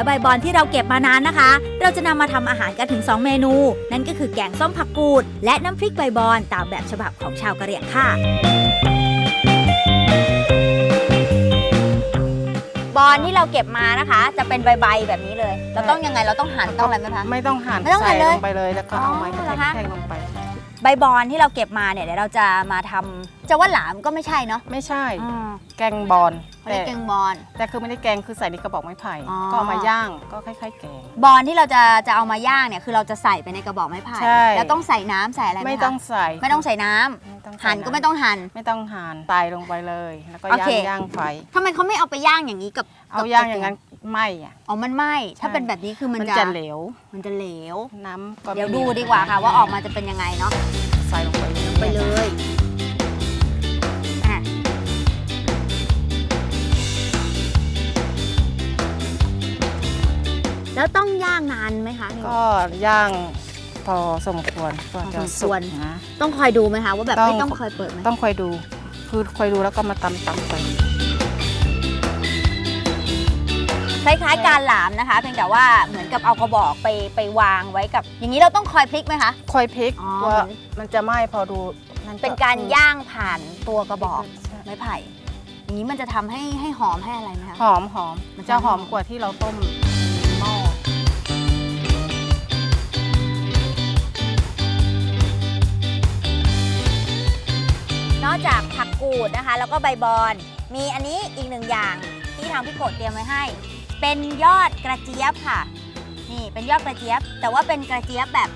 และใบบอนที่เราเก็บมานานนะคะ เราจะนำมาทำอาหารกันถึง 2 เมนู นั่นก็คือแกงส้มผักกูด และน้ำพริกใบบอนตามแบบฉบับของชาวกะเหรี่ยงค่ะบอนที่เราเก็บมานะคะ จะเป็นใบๆแบบนี้เลย เราต้องยังไงเราต้องหั่นต้องอะไรไหมคะ ไม่ต้องหั่นไม่ต้องหั่นใส่เลยลงไปเลยแล้วก็เอาไม้อ๋อเหรอคะแทงๆลงไป ใบบอนที่เราเก็บมาเนี่ยเดี๋ยวเราจะมาทำจะว่าหลามก็ไม่ใช่เนาะไม่ใช่ อืมแกงบอลเขาเรียกแกงบอน แต่คือไม่ได้แกงคือใส่ในกระบอกไม้ไผ่ อ๋อ ก็เอามาย่างก็คล้ายๆแกง บอนที่เราจะจะเอามาย่างเนี่ยคือเราจะใส่ไปในกระบอกไม้ไผ่ใช่ แล้วต้องใส่น้ำใส่อะไรไหมไม่คะต้องใส่ไม่ต้องใส่น้ำไม่ต้องใส่หั่นก็ไม่ำต้องหั่น ไม่ต้องหั่นใส่ลงไปเลย แล้วก็โอย่างเคย่างไฟ ทำไมเขาไม่เอาไปย่างอย่างนี้กับเอากับย่างอย่างนั้น ไหมอะอ๋อมันไหมถ้าใช่เป็นแบบนี้คือมันมันจะจะเหลว มันจะเหลว น้ำก็เดี๋ยวไม่ดูหลดีกว่าค่ะว่าออกมาจะเป็นยังไงเนาะใส่ลงไปไปเลยอะแล้วต้องย่างนานไหมคะ ก็ย่างพอสมควรกว่าจะพอสมสุควกรนะ ต้องคอยดูไหมคะว่าแบบต้อง ไม่ต้องคอยเปิดไหมต้องคอยดู คือคอยดูแล้วก็มาตำตำไป คล้ายๆ การหลามนะคะเพียงแต่ว่าเหมือนกับเอากระบอกไปไปวางไว้กับ อย่างนี้เราต้องคอยพลิกไหมคะ คอยพลิกอ๋อ ว่าเหมือนมันจะไหม้พอดูนั่นเป็นการย่างผ่านตัวกระบอกใช่ไม้ไผ่ อย่างนี้มันจะทำให้ให้หอมให้อะไรไหมคะ หอมหอมมันจะจะหอมหอมกว่าที่เราต้มหม้อนอกจากผักกูดนะคะ แล้วก็ใบบอน มีอันนี้อีกหนึ่งอย่างที่ทางพี่โกดเตรียมไว้ให้ เป็นยอดกระเจี๊ยบค่ะ นี่เป็นยอดกระเจี๊ยบ แต่ว่าเป็นกระเจี๊ยบแบบ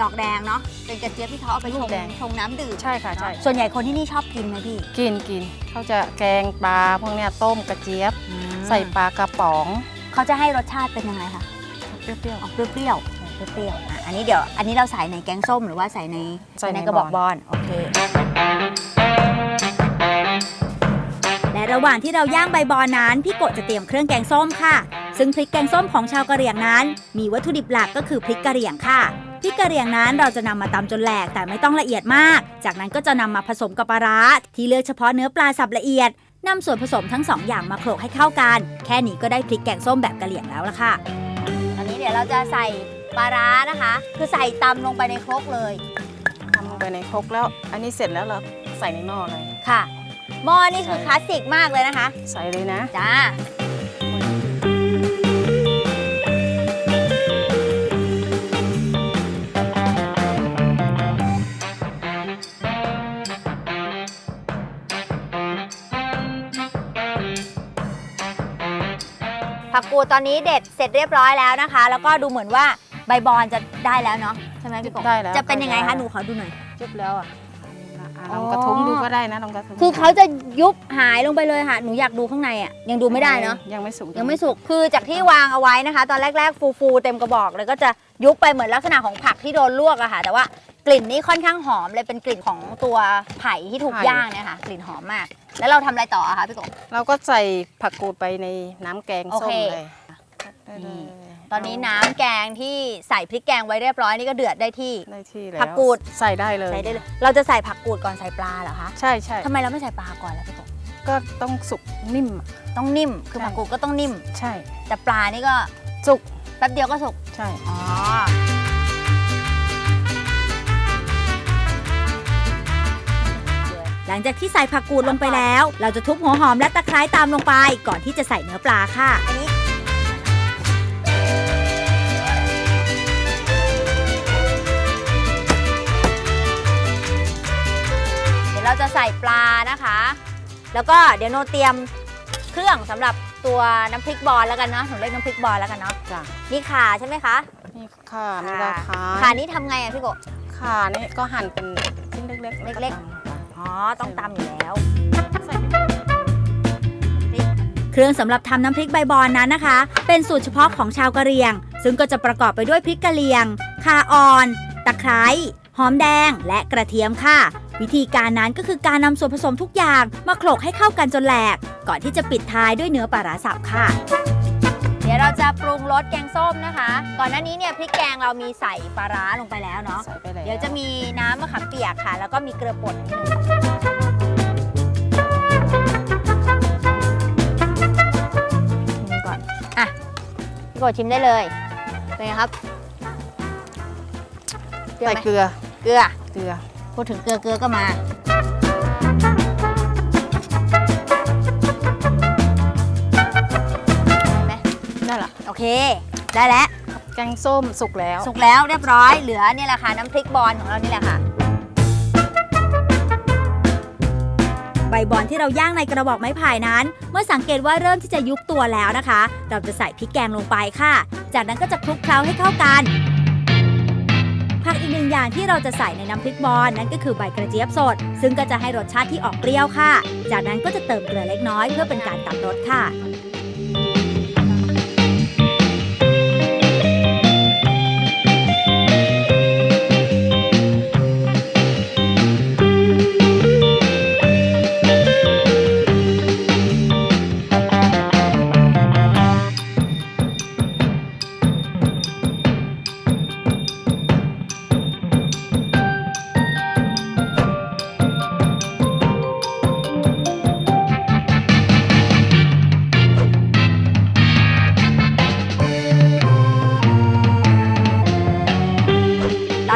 ดอกแดงเนาะเป็นกระเจี๊ยบที่เขาเอาไปชงชงน้ำดื่มใช่ค่ะใช่ส่วนใหญ่คนที่นี่ชอบกินไหมพี่กินกินเขาจะแกงปลาพวกเนี้ยต้มกระเจี๊ยบใส่ใส่ปลากระป๋องเขาจะให้รสชาติเป็นยังไงคะเปรี้ยว ออกเปรี้ยวๆเปรี้ยวๆอะอันนี้เดี๋ยวอันนี้เราใส่ในแกงส้มหรือว่าใส่ในใส่ในกระบอกบบออลลโอเคและ ระหว่างที่เราย่างใบบอนนั้นพี่โกะจะเตรียมเครื่องแกงส้มค่ะ ซึ่งพริกแกงส้มของชาวกะเหรี่ยงนั้น มีวัตถุดิบหลักก็คือพริกกะเหรี่ยงค่ะพริกกะเหรี่ยงนั้นเราจะนำมาตำจนแหลกแต่ไม่ต้องละเอียดมาก จากนั้นก็จะนำมาผสมกับปลาร้าที่เลือกเฉพาะเนื้อปลาสับละเอียดนำส่วนผสมทั้งสองอย่างมาโขลกให้เข้ากัน แค่นี้ก็ได้พริกแกงส้มแบบกะเหรี่ยงแล้วละค่ะ ตอนนี้เดี๋ยวเราจะใส่ปลาร้านะคะ คือใส่ตำลงไปในครกเลยๆทำลงไปในครกแล้ว อันนี้เสร็จแล้วเราใส่ในหม้อเลยค่ะ หม้อนี่คือใช่คลาสสิกมากเลยนะคะ ใส่เลยนะจ้าผักกูดตอนนี้เด็ดเสร็จเรียบร้อยแล้วนะคะ แล้วก็ดูเหมือนว่าใบบอนจะได้แล้วเนาะใช่ไหมพี่กบได้แล้วจะเป็นยังไงได้คะหนูขอดูหน่อยยุบแล้วอะ อะลองอ๋อกระทุ้งดูก็ได้นะลองกระทุ้งคือเขาจะยุบหายลงไปเลยค่ะ หนูอยากดูข้างในอะ ยังดูไม่ได้เนาะ ยังไม่สุกยังไม่สุก คือจากที่วางเอาไว้นะคะ ตอนแรก ๆ ฟูๆเต็มกระบอกเลยก็จะยุบไปเหมือนลักษณะของผักที่โดนลวกอะค่ะ แต่ว่ากลิ่นนี่ค่อนข้างหอมเลยเป็นกลิ่นของตัวไผ่ที่ถูกย่างเนี่ยค่ะ กลิ่นหอมมาก แล้วเราทำอะไรต่ออะคะพี่กบ เราก็ใส่ผักกูดไปในน้ำแกงส้มโอเค เลยได้เลย ตอนนี้น้ำแกงที่ใส่พริกแกงไว้เรียบร้อยนี่ก็เดือดได้ที่ ได้ที่แล้วผักกูด ใส่ได้เลย ใส่ได้เลยเราจะใส่ผักกูดก่อนใส่ปลาเหรอคะใช่ใช่ทำไมเราไม่ใส่ปลาก่อนล่ะพี่กบก็ต้องสุกนิ่มอะต้องนิ่ม คือใช่ผักกูดก็ต้องนิ่ม ใช่ แต่ปลานี่ก็สุกแป๊บเดียวก็สุก ใช่ อ๋อ หลังจากที่ใส่ผักกูดลงไปแล้ว เราจะทุบหัวหอมและตะไคร้ตามลงไป ก่อนที่จะใส่เนื้อปลาค่ะ อันนี้ เดี๋ยวเราจะใส่ปลานะคะ แล้วก็เดี๋ยวโนเตรียมเครื่องสำหรับตัวน้ำพริกบอลแล้วกันเนาะหนูเรียกน้ำพริกบอลแล้วกันเนาะจ้ะนี่ข่าใช่ไหมคะนี่ค่ะมีราคาข่านี่ทำไงอะพี่โกะขานี่ก็หั่นเป็นชิ้นเล็กๆเล็กๆอ๋อ ต้องตำอยู่แล้วใส่ไปเครื่องสำหรับทำน้ำพริกใบบอนนั้นนะคะ เป็นสูตรเฉพาะของชาวกะเหรี่ยง ซึ่งก็จะประกอบไปด้วยพริกกะเหรี่ยงข่าอ่อน ตะไคร้ หอมแดง และกระเทียมค่ะ วิธีการนั้นก็คือการนำส่วนผสมทุกอย่างมาโขลกให้เข้ากันจนแหลก ก่อนที่จะปิดท้ายด้วยเนื้อปลาร้าสับค่ะ เดี๋ยวเราจะปรุงรสแกงส้มนะคะ ก่อนหน้านี้เนี่ยพริกแกงเรามีใส่ปลาร้าลงไปแล้วเนาะ ใส่ไปแล้วเดี๋ยวจะมีน้ำมะขามเปียกค่ะ แล้วก็มีเกลือป่นนิดนึงนี่ก่อน อะพี่โกชิมได้เลย เป็นไงครับเปรี้ยวใส่ไหมเกลือเกลือ เกลือ พูดถึงเกลือเกลือก็มาได้ไหมได้ละโอเค ได้แล้ว แกงส้มสุกแล้ว สุกแล้วเรียบร้อยเหลือเนี่ยแหละค่ะน้ำพริกบอลของเรานี่แหละค่ะ ใบบอนที่เราย่างในกระบอกไม้ไผ่นั้น เมื่อสังเกตว่าเริ่มที่จะยุบตัวแล้วนะคะ เราจะใส่พริกแกงลงไปค่ะ จากนั้นก็จะคลุกเคล้าให้เข้ากัน ผักอีกหนึ่งอย่างที่เราจะใส่ในน้ำพริกบอลนั่นก็คือใบกระเจี๊ยบสด ซึ่งก็จะให้รสชาติที่ออกเปรี้ยวค่ะ จากนั้นก็จะเติมเกลือเล็กน้อยเพื่อเป็นการตัดรสค่ะ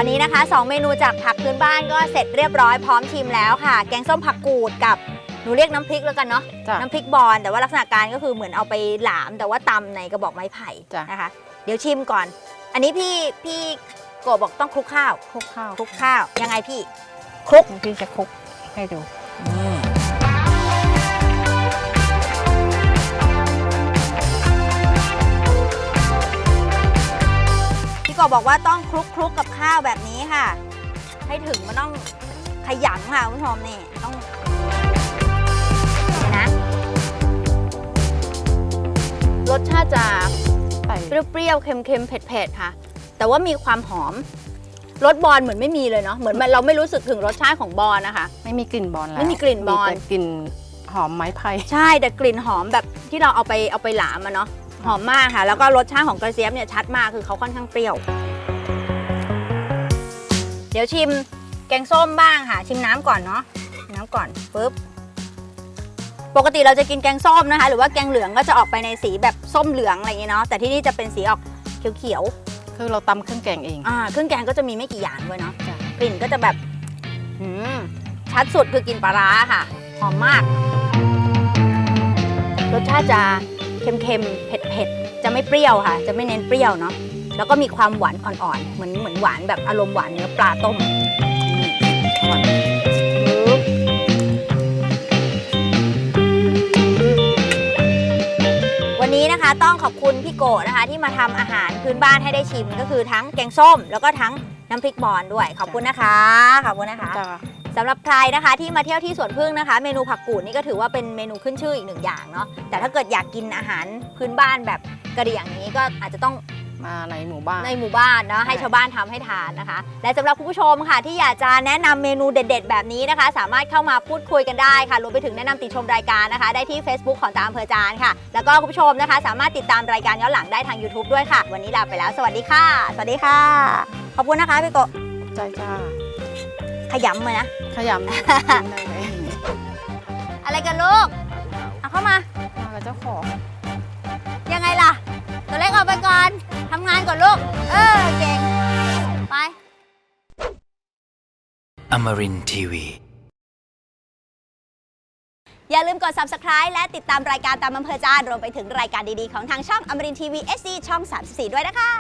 อนนี้นะคะ 2 เมนูจากผักพื้นบ้านก็เสร็จเรียบร้อยพร้อมชิมแล้วค่ะ แกงส้มผักกูดกับหนูเรียกน้ำพริกแล้วกันเนาะจ้ะน้ำพริกบอลแต่ว่าลักษณะการก็คือเหมือนเอาไปหลาม แต่ว่าตำในกระบอกไม้ไผ่จ้ะ นะคะ เดี๋ยวชิมก่อน อันนี้พี่พี่โกบบอกต้องคลุกข้าวคลุกข้าวคลุกข้าวยังไงพี่ คลุกพี่จะคลุกให้ดูพี่ กบบอกว่าต้องคลุกคลุกกับข้าวแบบนี้ค่ะ ให้ถึงมันต้องขยำค่ะคุณผู้ชมนี่ต้องนี่นะรสชาติจะใส่เปรี้ยวๆเค็มๆเผ็ดๆค่ะ แต่ว่ามีความหอมรสบอลเหมือนไม่มีเลยเนาะเหมือนมันเราไม่รู้สึกถึงรสชาติของบอลนะคะ ไม่มีกลิ่นบอลแล้วไม่มีกลิ่นบอลมีแต่กลิ่นหอมไม้ไผ่ใช่แต่กลิ่นหอมแบบที่เราเอาไปเอาไปหลามอะเนาะ หอมมากค่ะ แล้วก็รสชาติของกระเจี๊ยบเนี่ยชัดมากคือเขาค่อนข้างเปรี้ยว เดี๋ยวชิมแกงส้มบ้างค่ะ ชิมน้ำก่อนเนาะน้ำก่อนปุ๊บปกติเราจะกินแกงส้มนะคะ หรือว่าแกงเหลืองก็จะออกไปในสีแบบส้มเหลืองอะไรอย่างเงี้ยเนาะแต่ที่นี่จะเป็นสีออกเขียวๆคือเราตำเครื่องแกงเองอ่าเครื่องแกงก็จะมีไม่กี่อย่างด้วยเนาะจ้ะกลิ่นก็จะแบบอืมชัดสุดคือกลิ่นปลาร้าค่ะหอมมาก รสชาติจะเค็มๆเผ็ดๆ จะไม่เปรี้ยวค่ะ จะไม่เน้นเปรี้ยวเนาะแล้วก็มีความหวานอ่อนๆเหมือนเหมือนหวานแบบอารมณ์หวานเนื้อปลาต้มอืมอร่อยปึ๊บวันนี้นะคะต้องขอบคุณพี่โกะนะคะที่มาทำอาหารพื้นบ้านให้ได้ชิมก็คือทั้งแกงส้ม แล้วก็ทั้งน้ำพริกบอลด้วย ขอบคุณนะคะ ขอบคุณนะคะจ้ะสำหรับใครนะคะที่มาเที่ยวที่สวนพึ่งนะคะ เมนูผักกูดนี่ก็ถือว่าเป็นเมนูขึ้นชื่ออีกหนึ่งอย่างเนาะแต่ถ้าเกิดอยากกินอาหารพื้นบ้านแบบ กะเหรี่ยงนี้ก็อาจจะต้องมาในหมู่บ้าน ในหมู่บ้านเนาะให้ใช่ชาวบ้านทำให้ทานนะคะ และสำหรับคุณผู้ชมค่ะ ที่อยากจะแนะนำเมนูเด็ด ๆ แบบนี้นะคะ สามารถเข้ามาพูดคุยกันได้ค่ะรวมไปถึงแนะนำติชมรายการนะคะ ได้ที่ Facebook ของตามอำเภอจานค่ะ แล้วก็คุณผู้ชมนะคะ สามารถติดตามรายการย้อนหลังได้ทาง YouTube ด้วยค่ะ วันนี้ลาไปแล้วสวัสดีค่ะ สวัสดีค่ะ ขอบคุณนะคะพี่โกะจ้าจ้าขยำเลยนะขยำกินได้ไหมอะไรกันลูกเอาเข้ามามากับเจ้าของยังไงล่ะ ตัวเล็กออกไปก่อน ทำงานก่อนลูก เออ เก่ง ไป Amarin Tiwi. อย่าลืมกด subscribe และติดตามรายการตามอำเภอจานรวมไปถึงรายการดีๆ ของทางช่องอมรินทีวี SD ช่อง 34 ด้วยนะคะ